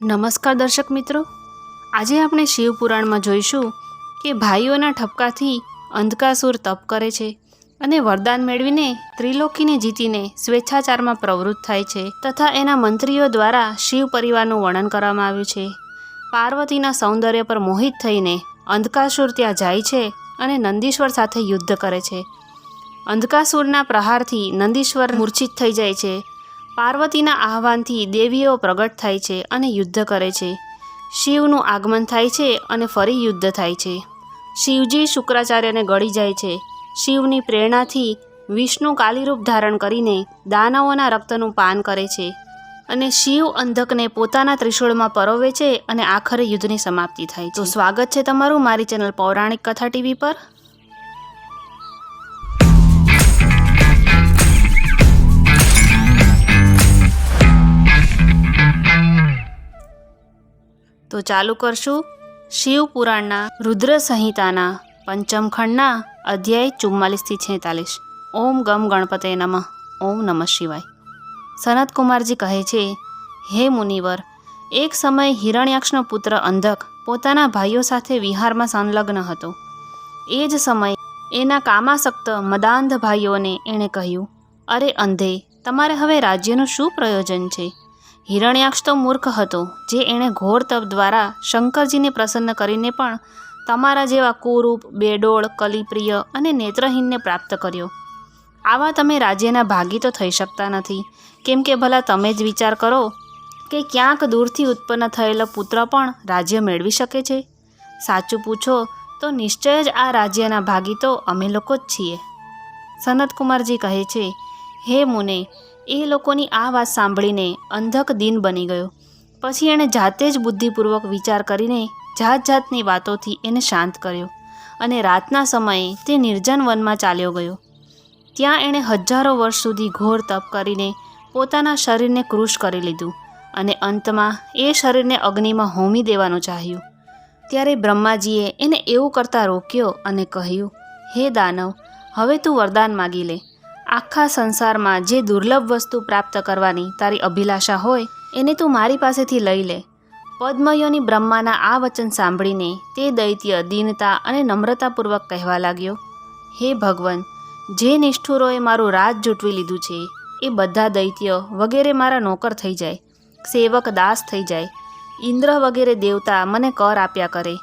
નમસ્કાર દર્શક મિત્રો. આજે આપણે શિવપુરાણમાં જોઈશું કે ભાઈઓના ઠપકાથી અંધકાસુર તપ કરે છે અને વરદાન મેળવીને ત્રિલોકીને જીતીને સ્વેચ્છાચારમાં પ્રવૃત્ત થાય છે તથા એના મંત્રીઓ દ્વારા શિવ પરિવારનું વર્ણન કરવામાં આવ્યું છે. પાર્વતીના સૌંદર્ય પર મોહિત થઈને અંધકાસુર ત્યાં જાય છે અને નંદીશ્વર સાથે યુદ્ધ કરે છે. અંધકાસુરના પ્રહારથી નંદીશ્વર મૂર્છિત થઈ જાય છે પાર્વતીના આહવાનથી દેવીઓ પ્રગટ થાય છે અને યુદ્ધ કરે છે. શિવનું આગમન થાય છે અને ફરી યુદ્ધ થાય છે. શિવજી શુક્રાચાર્યને ગળી જાય છે. શિવની પ્રેરણાથી વિષ્ણુ કાલીરૂપ ધારણ કરીને દાનવોના રક્તનું પાન કરે છે અને શિવ અંધકને પોતાના ત્રિશૂળમાં પરોવે છે અને આખરે યુદ્ધની સમાપ્તિ થાય છે. તો સ્વાગત છે તમારું મારી ચેનલ પૌરાણિક કથા ટીવી પર. તો ચાલુ કરશું. શિવ પુરાણના રુદ્ર સંહિતાના પંચમ ખંડના અધ્યાય ચુમ્માલીસથી છેતાલીસ. ઓમ ગમ ગણપતે નમઃ. ઓમ નમઃ શિવાય. સનત કુમારજી કહે છે, હે મુનિવર, એક સમય હિરણ્યાક્ષનો પુત્ર અંધક પોતાના ભાઈઓ સાથે વિહારમાં સંલગ્ન હતો. એ જ સમય એના કામાસક્ત મદાંધ ભાઈઓને એણે કહ્યું, અરે અંધે, તમારે હવે રાજ્યનું શું પ્રયોજન છે? હિરણ્યાક્ષ તો મૂર્ખ હતો, જે એણે ઘોર તપ દ્વારા શંકરજીને પ્રસન્ન કરીને પણ તમારા જેવા કુરૂપ, બેડોળ, કલિપ્રિય અને નેત્રહીનને પ્રાપ્ત કર્યો. આવા તમે રાજ્યના ભાગી તો થઈ શકતા નથી. કેમ કે ભલા તમે જ વિચાર કરો કે ક્યાંક દૂરથી ઉત્પન્ન થયેલો પુત્ર પણ રાજ્ય મેળવી શકે છે? સાચું પૂછો તો નિશ્ચય જ આ રાજ્યના ભાગી તો અમે લોકો જ છીએ. સનતકુમારજી કહે છે, હે મુને એ લોકોની આ વાત સાંભળીને અંધક દિન બની ગયો. પછી એણે જાતે જ બુદ્ધિપૂર્વક વિચાર કરીને જાત જાતની વાતોથી એને શાંત કર્યો અને રાતના સમયે તે નિર્જન વનમાં ચાલ્યો ગયો. ત્યાં એણે હજારો વર્ષ સુધી ઘોર તપ કરીને પોતાના શરીરને કૃશ કરી લીધું અને અંતમાં એ શરીરને અગ્નિમાં હોમી દેવાનું ચાહ્યું. ત્યારે બ્રહ્માજીએ એને એવું કરતાં રોક્યો અને કહ્યું, હે દાનવ, હવે તું વરદાન માગી લે. આખા સંસારમાં જે દુર્લભ વસ્તુ પ્રાપ્ત કરવાની તારી અભિલાષા હોય, એને તું મારી પાસેથી લઈ લે. પદ્મયોની બ્રહ્માના આ વચન સાંભળીને તે દૈત્ય દીનતા અને નમ્રતાપૂર્વક કહેવા લાગ્યો, હે ભગવાન, જે નિષ્ઠુરોએ મારું રાજ જૂટવી લીધું છે, એ બધા દૈત્ય વગેરે મારા નોકર થઈ જાય, સેવક દાસ થઈ જાય, ઇન્દ્ર વગેરે દેવતા મને કર આપ્યા કરે.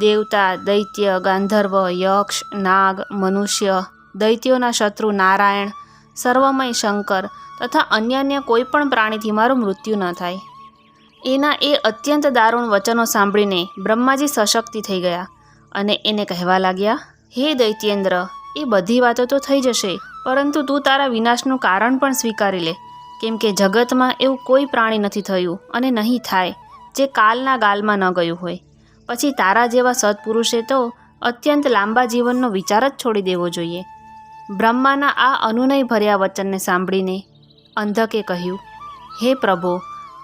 દેવતા, દૈત્ય, ગાંધર્વ, યક્ષ, નાગ, મનુષ્ય દૈત્યોના શત્રુ નારાયણ, સર્વમય શંકર તથા અન્ય અન્ય કોઈ પણ પ્રાણીથી મારું મૃત્યુ ન થાય. એના એ અત્યંત દારૂણ વચનો સાંભળીને બ્રહ્માજી સશક્તિ થઈ ગયા અને એને કહેવા લાગ્યા, હે દૈત્યેન્દ્ર, એ બધી વાતો તો થઈ જશે, પરંતુ તું તારા વિનાશનું કારણ પણ સ્વીકારી લે, કેમ કે જગતમાં એવું કોઈ પ્રાણી નથી થયું અને નહીં થાય, જે કાલના ગાલમાં ન ગયું હોય. પછી તારા જેવા સત્પુરુષે તો અત્યંત લાંબા જીવનનો વિચાર જ છોડી દેવો જોઈએ. બ્રહ્માના આ અનુનય ભર્યા વચનને સાંભળીને અંધકે કહ્યું, હે પ્રભો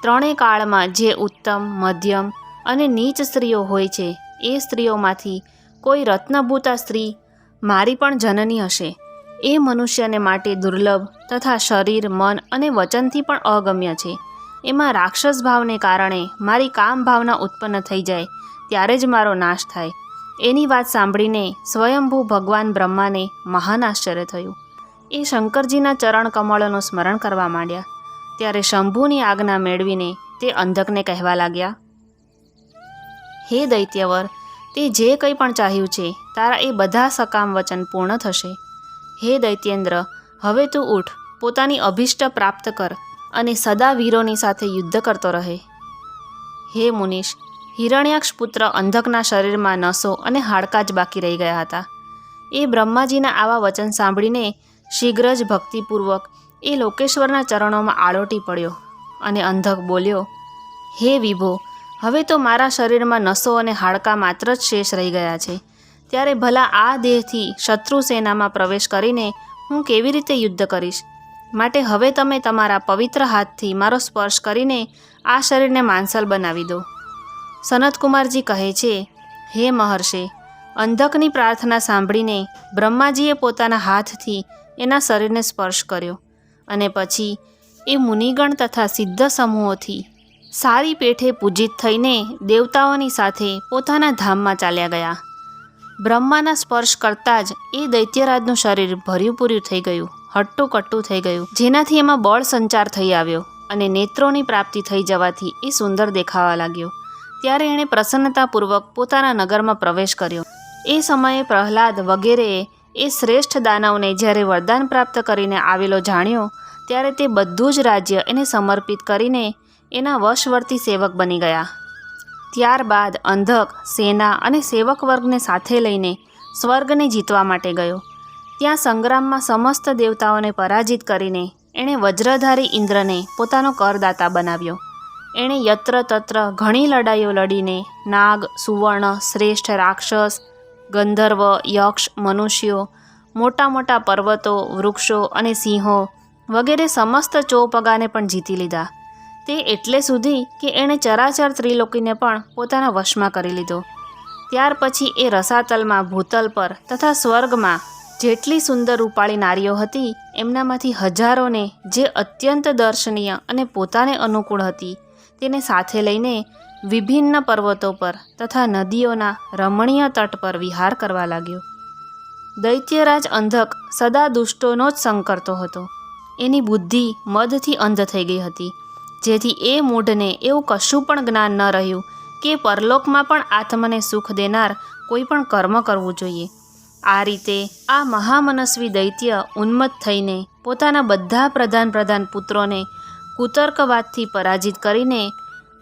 ત્રણેય કાળમાં જે ઉત્તમ, મધ્યમ અને નીચ સ્ત્રીઓ હોય છે, એ સ્ત્રીઓમાંથી કોઈ રત્નભૂતા સ્ત્રી મારી પણ જનની હશે. એ મનુષ્યને માટે દુર્લભ તથા શરીર, મન અને વચનથી પણ અગમ્ય છે. એમાં રાક્ષસ ભાવને કારણે મારી કામ ભાવના ઉત્પન્ન થઈ જાય, ત્યારે જ મારો નાશ થાય. એની વાત સાંભળીને સ્વયંભૂ ભગવાન બ્રહ્માને મહાન આશ્ચર્ય થયું. એ શંકરજીના ચરણ કમળોનું સ્મરણ કરવા માંડ્યા. ત્યારે શંભુની આજ્ઞા મેળવીને તે અંધકને કહેવા લાગ્યા, હે દૈત્યવર, તે જે કંઈ પણ ચાહ્યું છે, તારા એ બધા સકામ વચન પૂર્ણ થશે. હે દૈત્યેન્દ્ર, હવે તું ઉઠ, પોતાની અભિષ્ટ પ્રાપ્ત કર અને સદા વીરોની સાથે યુદ્ધ કરતો રહે. હે મુનિશ હિરણ્યાક્ષ પુત્ર અંધકના શરીરમાં નસો અને હાડકાં જ બાકી રહી ગયા હતા. એ બ્રહ્માજીના આવા વચન સાંભળીને શીઘ્ર જ ભક્તિપૂર્વક એ લોકેશ્વરના ચરણોમાં આળોટી પડ્યો અને અંધક બોલ્યો, હે વિભો, હવે તો મારા શરીરમાં નસો અને હાડકાં માત્ર જ શેષ રહી ગયા છે. ત્યારે ભલા આ દેહથી શત્રુ સેનામાં પ્રવેશ કરીને હું કેવી રીતે યુદ્ધ કરીશ? માટે હવે તમે તમારા પવિત્ર હાથથી મારો સ્પર્શ કરીને આ શરીરને માંસલ બનાવી દો. સનતકુમારજી કહે છે, હે મહર્ષે, અંધકની પ્રાર્થના સાંભળીને બ્રહ્માજીએ પોતાના હાથથી એના શરીરને સ્પર્શ કર્યો અને પછી એ મુનિગણ તથા સિદ્ધ સમૂહોથી સારી પેઠે પૂજિત થઈને દેવતાઓની સાથે પોતાના ધામમાં ચાલ્યા ગયા. બ્રહ્માના સ્પર્શ કરતાં જ એ દૈત્યરાજનું શરીર ભર્યું પૂર્યું થઈ ગયું હટ્ટું કટ્ટું થઈ ગયું, જેનાથી એમાં બળ સંચાર થઈ આવ્યો અને નેત્રોની પ્રાપ્તિ થઈ જવાથી એ સુંદર દેખાવા લાગ્યો. ત્યારે એણે પ્રસન્નતાપૂર્વક પોતાના નગરમાં પ્રવેશ કર્યો. એ સમયે પ્રહલાદ વગેરેએ એ શ્રેષ્ઠ દાનવને જ્યારે વરદાન પ્રાપ્ત કરીને આવેલો જાણ્યો, ત્યારે તે બધું જ રાજ્ય એને સમર્પિત કરીને એના વશવર્તી સેવક બની ગયા. ત્યારબાદ અંધક, સેના અને સેવક વર્ગને સાથે લઈને સ્વર્ગને જીતવા માટે ગયો. ત્યાં સંગ્રામમાં સમસ્ત દેવતાઓને પરાજિત કરીને એણે વજ્રધારી ઇન્દ્રને પોતાનો કરદાતા બનાવ્યો. એણે યત્ર તત્ર ઘણી લડાઈઓ લડીને નાગ, સુવર્ણ, શ્રેષ્ઠ રાક્ષસ, ગંધર્વ, યક્ષ, મનુષ્યો, મોટા મોટા પર્વતો, વૃક્ષો અને સિંહો વગેરે સમસ્ત ચોપગાને પણ જીતી લીધા. તે એટલે સુધી કે એણે ચરાચર ત્રિલોકીને પણ પોતાના વશમાં કરી લીધો. ત્યાર પછી એ રસાતલમાં, ભૂતલ પર તથા સ્વર્ગમાં જેટલી સુંદર રૂપાળી નારીઓ હતી, એમનામાંથી હજારોને જે અત્યંત દર્શનીય અને પોતાને અનુકૂળ હતી તેને સાથે લઈને વિભિન્ન પર્વતો પર તથા નદીઓના રમણીય તટ પર વિહાર કરવા લાગ્યો. દૈત્યરાજ અંધક સદા દુષ્ટોનો જ સંગ કરતો હતો. એની બુદ્ધિ મદથી અંધ થઈ ગઈ હતી. જેથી એ મૂઢને એવું કશું પણ જ્ઞાન ન રહ્યું કે પરલોકમાં પણ આત્મને સુખ દેનાર કોઈ પણ કર્મ કરવું જોઈએ. આ રીતે આ મહામનસ્વી દૈત્ય ઉન્મત્ત થઈને પોતાના બધા પ્રધાન પ્રધાન પુત્રોને કુતર્કવાદથી પરાજિત કરીને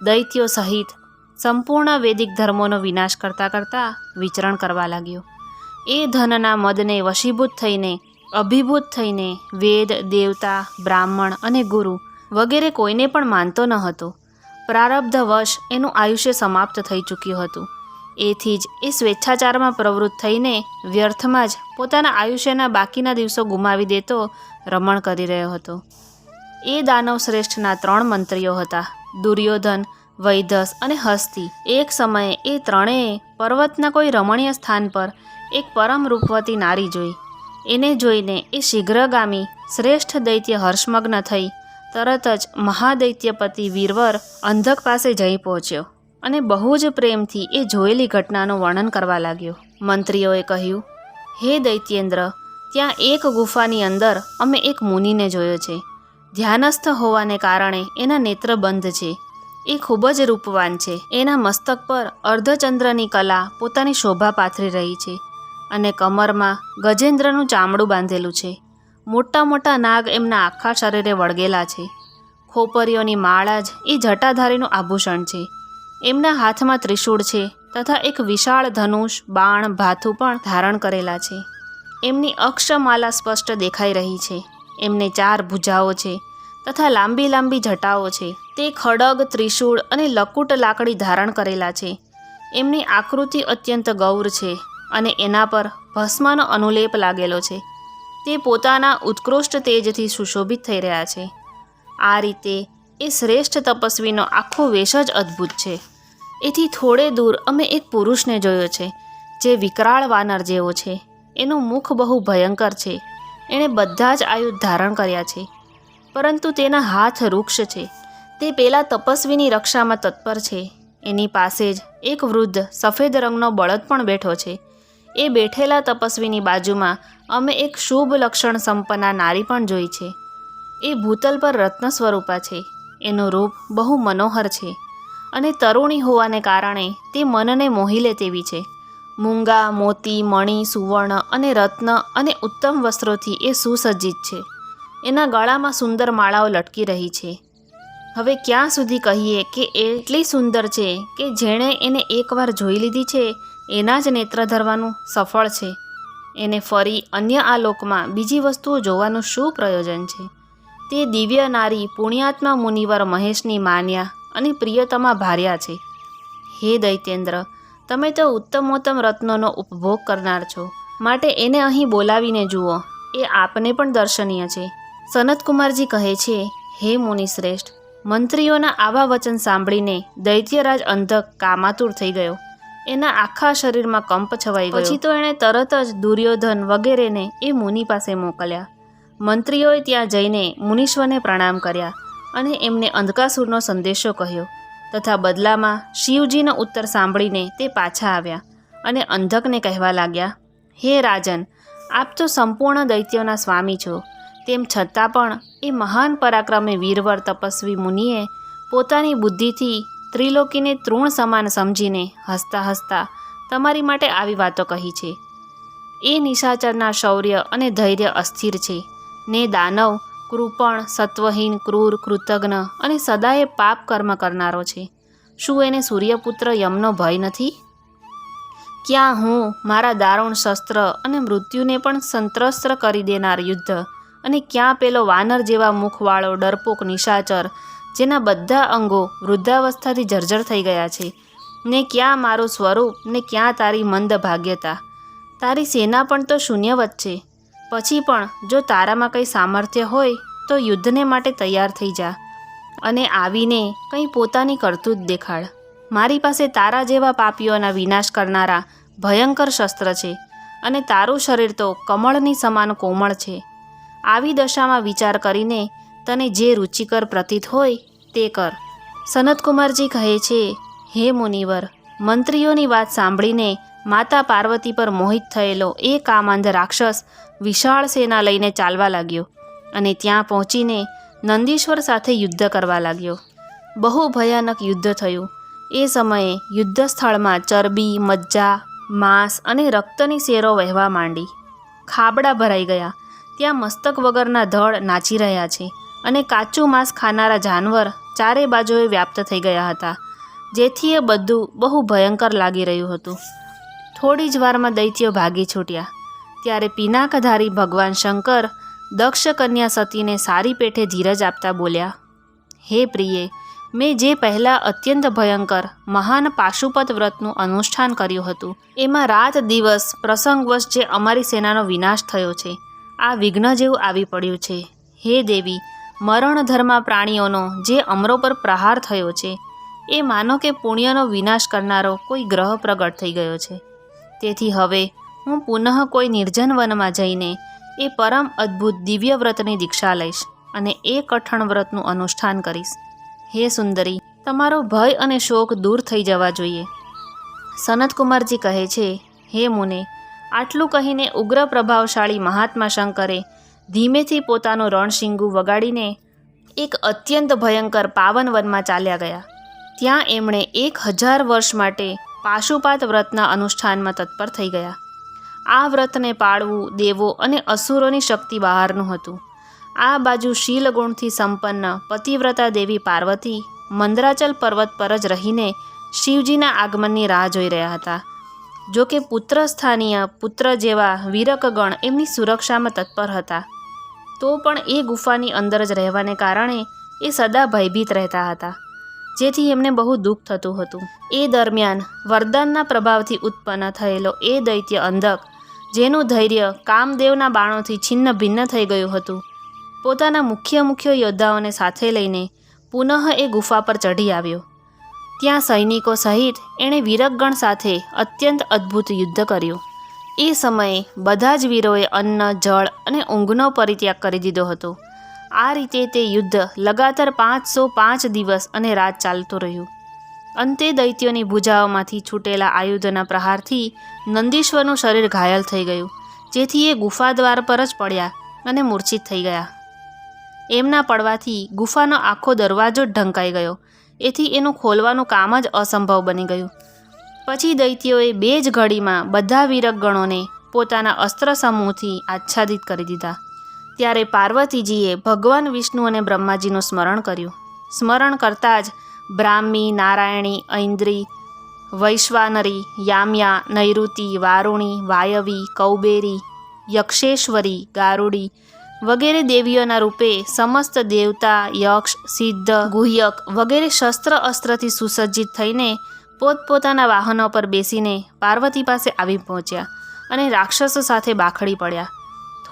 દૈત્યો સહિત સંપૂર્ણ વૈદિક ધર્મોનો વિનાશ કરતાં કરતાં વિચરણ કરવા લાગ્યો. એ ધનના મદને વશીભૂત થઈને, અભિભૂત થઈને વેદ, દેવતા, બ્રાહ્મણ અને ગુરુ વગેરે કોઈને પણ માનતો ન હતો. પ્રારબ્ધવશ એનું આયુષ્ય સમાપ્ત થઈ ચૂક્યું હતું. એથી જ એ સ્વેચ્છાચારમાં પ્રવૃત્ત થઈને વ્યર્થમાં જ પોતાના આયુષ્યના બાકીના દિવસો ગુમાવી દેતો રમણ કરી રહ્યો હતો. એ દાનવ શ્રેષ્ઠના ત્રણ મંત્રીઓ હતા. દુર્યોધન વૈધસ અને હસ્તી. એક સમયે એ ત્રણેય પર્વતના કોઈ રમણીય સ્થાન પર એક પરમ રૂપવતી નારી જોઈ. એને જોઈને એ શીઘ્રગામી શ્રેષ્ઠ દૈત્ય હર્ષમગ્ન થઈ. તરત જ મહાદૈત્યપતિ વીરવર અંધક પાસે જઈ પહોંચ્યો અને બહુ જ પ્રેમથી એ જોયેલી ઘટનાનું વર્ણન કરવા લાગ્યો. મંત્રીઓએ કહ્યું, હે દૈત્યેન્દ્ર, ત્યાં એક ગુફાની અંદર અમે એક મુનિને જોયો છે. ધ્યાનસ્થ હોવાને કારણે એના નેત્ર બંધ છે. એ ખૂબ જ રૂપવાન છે. એના મસ્તક પર અર્ધચંદ્રની કલા પોતાની શોભા પાથરી રહી છે અને કમરમાં ગજેન્દ્રનું ચામડું બાંધેલું છે. મોટા મોટા નાગ એમના આખા શરીરે વળગેલા છે. ખોપરીઓની માળા જ એ જટાધારીનું આભૂષણ છે. એમના હાથમાં ત્રિશૂળ છે તથા એક વિશાળ ધનુષ, બાણ, ભાથું પણ ધારણ કરેલા છે. એમની અક્ષમાલા સ્પષ્ટ દેખાઈ રહી છે. એમને ચાર ભુજાઓ છે તથા લાંબી લાંબી જટાઓ છે. તે ખડગ, ત્રિશૂળ અને લકુટ લાકડી ધારણ કરેલા છે. એમની આકૃતિ અત્યંત ગૌર છે અને એના પર ભસ્મનો અનુલેપ લાગેલો છે. તે પોતાના ઉત્કૃષ્ટ તેજથી સુશોભિત થઈ રહ્યા છે. આ રીતે એ શ્રેષ્ઠ તપસ્વીનો આખો વેશ જ અદ્ભુત છે. એથી થોડે દૂર અમે એક પુરુષને જોયો છે જે વિકરાળ વાનર જેવો છે. એનું મુખ બહુ ભયંકર છે. એણે બધા જ આયુધ ધારણ કર્યા છે. પરંતુ તેના હાથ વૃક્ષ છે. તે પેલા તપસ્વીની રક્ષામાં તત્પર છે. એની પાસે જ એક વૃદ્ધ સફેદ રંગનો બળદ પણ બેઠો છે. એ બેઠેલા તપસ્વીની બાજુમાં અમે એક શુભ લક્ષણ સંપન્ના નારી પણ જોઈ છે. એ ભૂતલ પર રત્ન સ્વરૂપા છે. એનું રૂપ બહુ મનોહર છે. અને તરુણી હોવાને કારણે તે મનને મોહી લે તેવી છે. મૂંગા, મોતી, મણી, સુવર્ણ અને રત્ન અને ઉત્તમ વસ્ત્રોથી એ સુસજ્જિત છે. એના ગળામાં સુંદર માળાઓ લટકી રહી છે. હવે ક્યાં સુધી કહીએ કે એ એટલી સુંદર છે કે જેણે એને એકવાર જોઈ લીધી છે, એના જ નેત્ર ધરવાનું સફળ છે. એને ફરી અન્ય આ લોકમાં બીજી વસ્તુઓ જોવાનું શું પ્રયોજન છે? તે દિવ્ય નારી પુણ્યાત્મા મુનિવર મહેશની માન્યા અને પ્રિયતમા ભાર્યા છે. હે દૈત્યેન્દ્ર તમે તો ઉત્તમોત્તમ રત્નોનો ઉપભોગ કરનાર છો. માટે એને અહીં બોલાવીને જુઓ. એ આપને પણ દર્શનીય છે. સનતકુમારજી કહે છે, હે મુનિ શ્રેષ્ઠ, મંત્રીઓના આવા વચન સાંભળીને દૈત્યરાજ અંધક કામાતુર થઈ ગયો. એના આખા શરીરમાં કંપ છવાઈ ગયો. પછી તો એણે તરત જ દુર્યોધન વગેરેને એ મુનિ પાસે મોકલ્યા. મંત્રીઓએ ત્યાં જઈને મુનીશ્વરને પ્રણામ કર્યા અને એમને અંધકાસુરનો સંદેશો કહ્યો. તથા બદલામાં શિવજીનો ઉત્તર સાંભળીને તે પાછા આવ્યા અને અંધકને કહેવા લાગ્યા, હે રાજન, આપ તો સંપૂર્ણ દૈત્યોના સ્વામી છો. તેમ છતાં પણ એ મહાન પરાક્રમે વીરવર તપસ્વી મુનિએ પોતાની બુદ્ધિથી ત્રિલોકીને તૃણ સમાન સમજીને હસતા હસતા તમારી માટે આવી વાતો કહી છે. એ નિશાચરના શૌર્ય અને ધૈર્ય અસ્થિર છે. ને દાનવ કૃપણ સત્વહીન, ક્રૂર, કૃતજ્ઞ અને સદાય પાપ કર્મ કરનારો છે. શું એને સૂર્યપુત્ર યમનો ભય નથી? ક્યાં હું મારા દારૂણ શસ્ત્ર અને મૃત્યુને પણ સંત્રસ્ત્ર કરી દેનાર યુદ્ધ અને ક્યાં પેલો વાનર જેવા મુખવાળો, ડરપોક, નિશાચર, જેના બધા અંગો વૃદ્ધાવસ્થાથી જર્જર થઈ ગયા છે? ને ક્યાં મારું સ્વરૂપ ને ક્યાં તારી મંદ ભાગ્યતા તારી સેના પણ તો શૂન્યવત છે. પછી પણ જો તારામાં કંઈ સામર્થ્ય હોય, તો યુદ્ધને માટે તૈયાર થઈ જા અને આવીને કંઈ પોતાની કરતું જ દેખાડ. મારી પાસે તારા જેવા પાપીઓના વિનાશ કરનારા ભયંકર શસ્ત્ર છે અને તારું શરીર તો કમળની સમાન કોમળ છે. આવી દશામાં વિચાર કરીને તને જે રુચિકર પ્રતીત હોય, તે કર. સનતકુમારજી કહે છે, હે મુનિવર, મંત્રીઓની વાત સાંભળીને માતા પાર્વતી પર મોહિત થયેલો એ કામાંધ રાક્ષસ વિશાળ સેના લઈને ચાલવા લાગ્યો અને ત્યાં પહોંચીને નંદીશ્વર સાથે યુદ્ધ કરવા લાગ્યો. બહુ ભયાનક યુદ્ધ થયું. એ સમયે યુદ્ધ સ્થળમાં ચરબી, મજ્જા, માંસ અને રક્તની શેરો વહેવા માંડી. ખાબડા ભરાઈ ગયા. ત્યાં મસ્તક વગરના ધડ નાચી રહ્યા છે અને કાચું માંસ ખાનારા જાનવર ચારે બાજુએ વ્યાપ્ત થઈ ગયા હતા, જેથી એ બધું બહુ ભયંકર લાગી રહ્યું હતું. થોડી જ વારમાં દૈત્યો ભાગી છૂટ્યા. ત્યારે પિનાકધારી ભગવાન શંકર દક્ષ કન્યા સતીને સારી પેઠે ધીરજ આપતા બોલ્યા, હે પ્રિયે, મેં જે પહેલાં અત્યંત ભયંકર, મહાન પાશુપત વ્રતનું અનુષ્ઠાન કર્યું હતું, એમાં રાત દિવસ પ્રસંગવશ જે અમારી સેનાનો વિનાશ થયો છે, આ વિઘ્ન જેવું આવી પડ્યું છે. હે દેવી મરણધર્મા પ્રાણીઓનો જે અમરો પર પ્રહાર થયો છે, એ માનો કે પુણ્યનો વિનાશ કરનારો કોઈ ગ્રહ પ્રગટ થઈ ગયો છે. તેથી હવે હું પુનઃ કોઈ નિર્જન વનમાં જઈને એ પરમ અદ્ભુત દિવ્ય વ્રતની દીક્ષા લઈશ અને એ કઠણ વ્રતનું અનુષ્ઠાન કરીશ. હે સુંદરી, તમારો ભય અને શોક દૂર થઈ જવા જોઈએ. સનતકુમારજી કહે છે, હે મુને, આટલું કહીને ઉગ્ર પ્રભાવશાળી મહાત્મા શંકરે ધીમેથી પોતાનું રણશીંગું વગાડીને એક અત્યંત ભયંકર પાવન વનમાં ચાલ્યા ગયા. ત્યાં એમણે એક હજાર વર્ષ માટે પાશુપાત વ્રતના અનુષ્ઠાનમાં તત્પર થઈ ગયા. આ વ્રતને પાળવું દેવો અને અસુરોની શક્તિ બહારનું હતું. આ બાજુ શીલગુણથી સંપન્ન પતિવ્રતા દેવી પાર્વતી મંદરાચલ પર્વત પર જ રહીને શિવજીના આગમનની રાહ જોઈ રહ્યા હતા. જો કે પુત્ર સ્થાનીય પુત્ર જેવા વીરકગણ એમની સુરક્ષામાં તત્પર હતા. તો પણ એ ગુફાની અંદર જ રહેવાને કારણે એ સદા ભયભીત રહેતા હતા. જેથી એમને બહુ દુઃખ થતું હતું. એ દરમિયાન વરદાનના પ્રભાવથી ઉત્પન્ન થયેલો એ દૈત્ય અંધક, જેનું ધૈર્ય કામદેવના બાણોથી છિન્ન ભિન્ન થઈ ગયું હતું. પોતાના મુખ્ય મુખ્ય યોદ્ધાઓને સાથે લઈને પુનઃ એ ગુફા પર ચઢી આવ્યો. ત્યાં સૈનિકો સહિત એણે વીરકગણ સાથે અત્યંત અદ્ભુત યુદ્ધ કર્યું. એ સમયે બધા જ વીરોએ અન્ન, જળ અને ઊંઘનો પરિત્યાગ કરી દીધો હતો. આ રીતે તે યુદ્ધ લગાતાર પાંચસો પાંચ દિવસ અને રાત ચાલતું રહ્યું. અંતે દૈત્યોની ભુજાઓમાંથી છૂટેલા આયુધના પ્રહારથી નંદીશ્વરનું શરીર ઘાયલ થઈ ગયું, જેથી એ ગુફા દ્વાર પર જ પડ્યા અને મૂર્છિત થઈ ગયા. એમના પડવાથી ગુફાનો આખો દરવાજો જ ઢંકાઈ ગયો, એથી એનું ખોલવાનું કામ જ અસંભવ બની ગયું. પછી દૈત્યોએ બે જ ઘડીમાં બધા વીરકગણોને પોતાના અસ્ત્ર સમૂહથી આચ્છાદિત કરી દીધા. ત્યારે પાર્વતીજીએ ભગવાન વિષ્ણુ અને બ્રહ્માજીનું સ્મરણ કર્યું. સ્મરણ કરતાં જ બ્રાહ્મી, નારાયણી ઐન્દ્રી વૈશ્વાનરી, યામ્યા, નૈઋતિ, વારુણી, વાયવી, કૌબેરી, યક્ષેશ્વરી, ગારુડી વગેરે દેવીઓના રૂપે સમસ્ત દેવતા, યક્ષ, સિદ્ધ, ગુહ્યક વગેરે શસ્ત્ર અસ્ત્રથી સુસજ્જિત થઈને પોતપોતાના વાહનો પર બેસીને પાર્વતી પાસે આવી પહોંચ્યા અને રાક્ષસો સાથે બાખડી પડ્યા.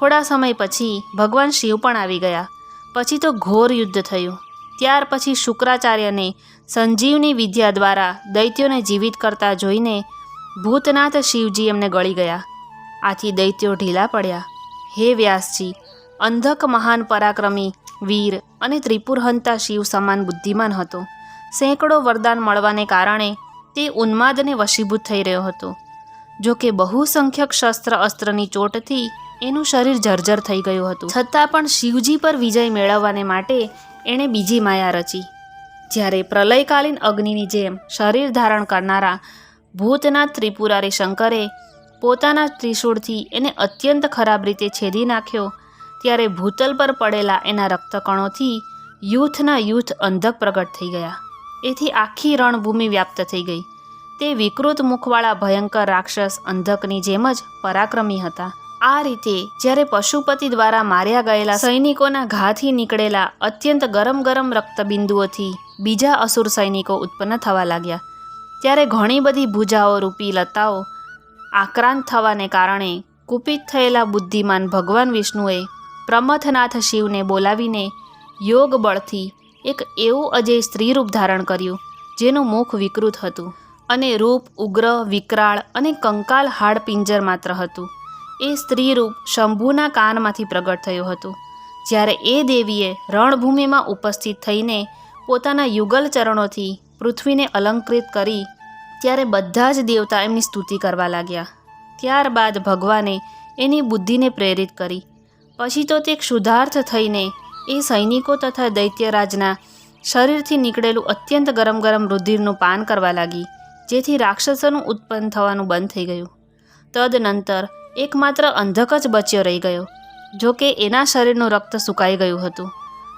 થોડા સમય પછી ભગવાન શિવ પણ આવી ગયા. પછી તો ઘોર યુદ્ધ થયું. ત્યાર પછી શુક્રાચાર્યને સંજીવની વિદ્યા દ્વારા દૈત્યોને જીવિત કરતા જોઈને ભૂતનાથ શિવજી એમને ગળી ગયા. આથી દૈત્યો ઢીલા પડ્યા. હે વ્યાસજી, અંધક મહાન પરાક્રમી, વીર અને ત્રિપુરહંતા શિવ સમાન બુદ્ધિમાન હતો. સેંકડો વરદાન મળવાને કારણે તે ઉન્માદને વશીભૂત થઈ રહ્યો હતો. જો કે બહુસંખ્યક શસ્ત્ર અસ્ત્રની ચોટથી એનું શરીર જર્જર થઈ ગયું હતું. છતાં પણ શિવજી પર વિજય મેળવવાને માટે એણે બીજી માયા રચી. જ્યારે પ્રલયકાલીન અગ્નિની જેમ શરીર ધારણ કરનારા ભૂતનાથ ત્રિપુરારી શંકરે પોતાના ત્રિશૂળથી એને અત્યંત ખરાબ રીતે છેદી નાખ્યો, ત્યારે ભૂતલ પર પડેલા એના રક્તકણોથી યુથના યુથ અંધક પ્રગટ થઈ ગયા. એથી આખી રણભૂમિ વ્યાપ્ત થઈ ગઈ. તે વિકૃત મુખવાળા ભયંકર રાક્ષસ અંધકની જેમ જ પરાક્રમી હતા. આ રીતે જ્યારે પશુપતિ દ્વારા માર્યા ગયેલા સૈનિકોના ઘાથી નીકળેલા અત્યંત ગરમ ગરમ રક્તબિંદુઓથી બીજા અસુર સૈનિકો ઉત્પન્ન થવા લાગ્યા. ત્યારે ઘણી બધી ભૂજાઓ રૂપી લતાઓ આક્રાંત થવાને કારણે કુપિત થયેલા બુદ્ધિમાન ભગવાન વિષ્ણુએ પ્રમથનાથ શિવને બોલાવીને યોગ બળથી એક એવું અજય સ્ત્રી રૂપ ધારણ કર્યું, જેનું મુખ વિકૃત હતું. અને રૂપ, ઉગ્ર, વિકરાળ અને કંકાલ હાડ પિંજર માત્ર હતું. એ સ્ત્રી રૂપ શંભુના કાનમાંથી પ્રગટ થયું હતું. જ્યારે એ દેવીએ રણભૂમિમાં ઉપસ્થિત થઈને પોતાના યુગલ ચરણોથી પૃથ્વીને અલંકૃત કરી, ત્યારે બધા જ દેવતા એમની સ્તુતિ કરવા લાગ્યા. ત્યારબાદ ભગવાને એની બુદ્ધિને પ્રેરિત કરી. પછી તો તે ક્ષુધાર્થ થઈને એ સૈનિકો તથા દૈત્યરાજના શરીરથી નીકળેલું અત્યંત ગરમ ગરમ રુધિરનું પાન કરવા લાગી. જેથી રાક્ષસોનું ઉત્પન્ન થવાનું બંધ થઈ ગયું. તદનંતર એકમાત્ર અંધક જ બચ્યો રહી ગયો, જો કે એના શરીરનું રક્ત સુકાઈ ગયું હતું.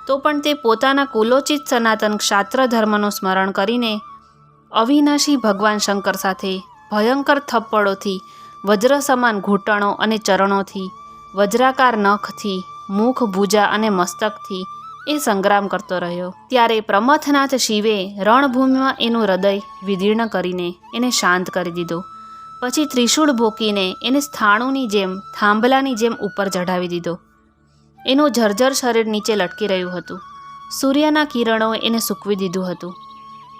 તો પણ તે પોતાના કુલોચિત સનાતન ક્ષાત્ર ધર્મનું સ્મરણ કરીને અવિનાશી ભગવાન શંકર સાથે ભયંકર થપ્પડોથી, વજ્ર સમાન ઘૂંટણો અને ચરણોથી, વજ્રાકાર નખથી, મુખ, ભૂજા અને મસ્તકથી એ સંગ્રામ કરતો રહ્યો. ત્યારે પ્રમથનાથ શિવે રણભૂમિમાં એનું હૃદય વિદીર્ણ કરીને એને શાંત કરી દીધો. પછી ત્રિશૂળ ભોકીને એને સ્થાણુની જેમ, થાંભલાની જેમ ઉપર ચઢાવી દીધો. એનું જર્જર શરીર નીચે લટકી રહ્યું હતું. સૂર્યના કિરણોએ એને સૂકવી દીધું હતું.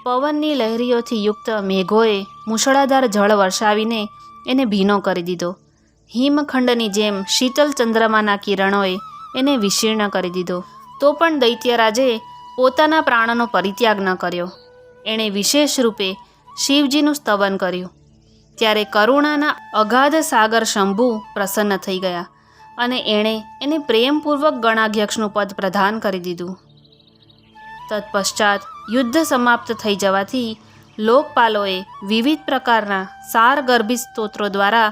પવનની લહેરીઓથી યુક્ત મેઘોએ મૂસળાધાર જળ વરસાવીને એને ભીનો કરી દીધો. હિમખંડની જેમ શીતલ ચંદ્રમાના કિરણોએ એને વિશીર્ણ કરી દીધો. તો પણ દૈત્યરાજે પોતાના પ્રાણનો પરિત્યાગ ન કર્યો. એણે વિશેષ રૂપે શિવજીનું સ્તવન કર્યું. ત્યારે કરુણાના અગાધ સાગર શંભુ પ્રસન્ન થઈ ગયા અને એણે એને પ્રેમપૂર્વક ગણાધ્યક્ષનું પદ પ્રદાન કરી દીધું. તત્પશ્ચાત યુદ્ધ સમાપ્ત થઈ જવાથી લોકપાલોએ વિવિધ પ્રકારના સારગર્ભી સ્તોત્રો દ્વારા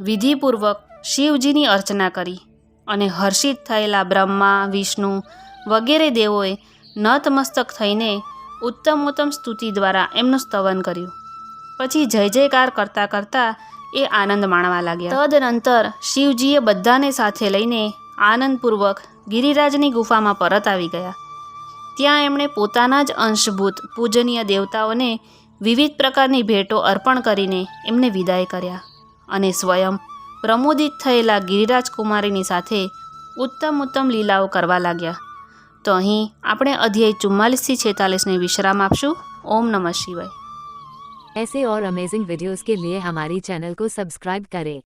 વિધિપૂર્વક શિવજીની અર્ચના કરી અને હર્ષિત થયેલા બ્રહ્મા, વિષ્ણુ વગેરે દેવોએ નતમસ્તક થઈને ઉત્તમોત્તમ સ્તુતિ દ્વારા એમનું સ્તવન કર્યું. પછી જય જયકાર કરતાં કરતાં એ આનંદ માણવા લાગ્યા. તદનંતર શિવજીએ બધાને સાથે લઈને આનંદપૂર્વક ગિરિરાજની ગુફામાં પરત આવી ગયા. ત્યાં એમણે પોતાના જ અંશભૂત પૂજનીય દેવતાઓને વિવિધ પ્રકારની ભેટો અર્પણ કરીને એમને વિદાય કર્યા અને સ્વયં પ્રમોદિત થયેલા ગિરિરાજ કુમારીની સાથે ઉત્તમ ઉત્તમ લીલાઓ કરવા લાગ્યા. તો અહીં આપણે અધ્યાય ચુમ્માલીસથી છેતાલીસને વિશ્રામ આપશું ઓમ નમઃ શિવાય ऐसे और अमेजिंग वीडियोस के लिए हमारी चैनल को सब्सक्राइब करें